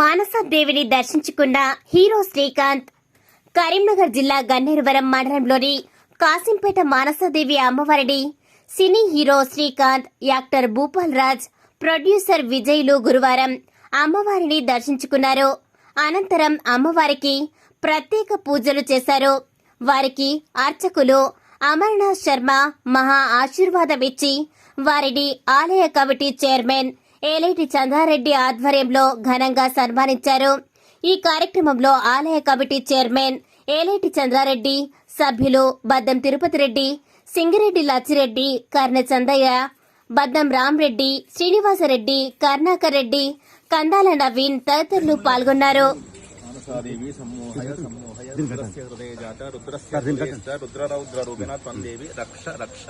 మానసదేవిని దర్శించుకున్న హీరో శ్రీకాంత్ కరీంనగర్ జిల్లా గన్నేరువరం మండలంలోని కాసింపేట మానసదేవి అమ్మవారిని cine hero Srikanth actor Bhupal Raj producer విజయ్లు గురువారం అమ్మవారిని దర్శించుకున్నారు. అనంతరం అమ్మవారికి ప్రత్యేక పూజలు చేశారు. వారికి అర్చకులు అమర్నాథ్ శర్మ మహా ఆశీర్వాదమిచ్చి వారిని ఆలయ కమిటీ చైర్మన్ ఏలేటి చంద్రారెడ్డి ఆధ్వర్యంలో ఘనంగా సన్మానించారు. ఈ కార్యక్రమంలో ఆలయ కమిటీ చైర్మన్ ఏలేటి చంద్రారెడ్డి సభ్యులు బద్దం తిరుపతి రెడ్డి సింగిరెడ్డి లచ్చిరెడ్డి కర్ణ చందయ్య బద్దం రామ్రెడ్డి శ్రీనివాసరెడ్డి కర్ణాకర్ రెడ్డి కందాల నవీన్ తదితరులు పాల్గొన్నారు. మానసాదేవి సమ్మోహయ సమ్మోహయ రుద్రస్య హృదయ జాత రుద్రస్య హృదయస్థ రుద్రరౌద్ర రూపిణ త్వం దేవి రక్ష రక్ష.